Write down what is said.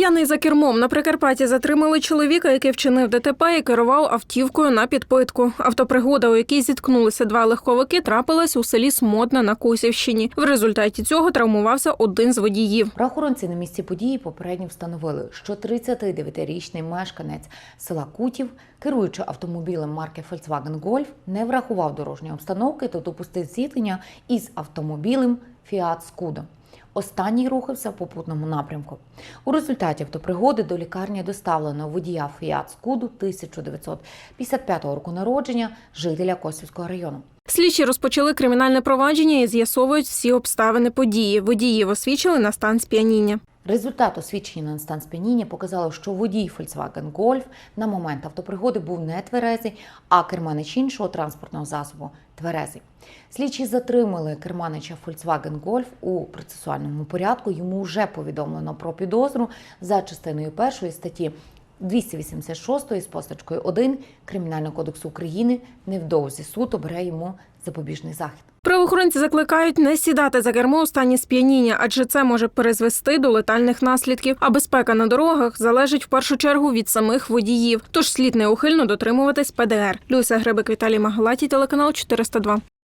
П'яний за кермом на Прикарпатті затримали чоловіка, який вчинив ДТП і керував автівкою на підпитку. Автопригода, у якій зіткнулися два легковики, трапилась у селі Смотна на Косівщині. В результаті цього травмувався один з водіїв. Правоохоронці на місці події попередньо встановили, що 39-річний мешканець села Кутів, керуючи автомобілем марки Volkswagen Golf, не врахував дорожньої обстановки та допустив зіткнення із автомобілем Fiat Scudo. Останній рухався в попутному напрямку. У результаті автопригоди до лікарні доставлено водія Фіат Скуду 1955 року народження, жителя Косівського району. Слідчі розпочали кримінальне провадження і з'ясовують всі обставини події. Водіїв освічили на стан сп'яніння. Результат освідчення на стан сп'яніння показало, що водій Volkswagen Golf на момент автопригоди був не тверезий, а керманич іншого транспортного засобу тверезий. Слідчі затримали керманича Volkswagen Golf у процесуальному порядку. Йому вже повідомлено про підозру за частиною першої статті 286 з постачкою 1 Кримінального кодексу України. Невдовзі суд обере йому запобіжний захід. Правоохоронці закликають не сідати за кермо у стані сп'яніння, адже це може призвести до летальних наслідків. А безпека на дорогах залежить в першу чергу від самих водіїв. Тож слід неухильно дотримуватись ПДР. Люся Гребик, Віталій Магалаті, телеканал 402.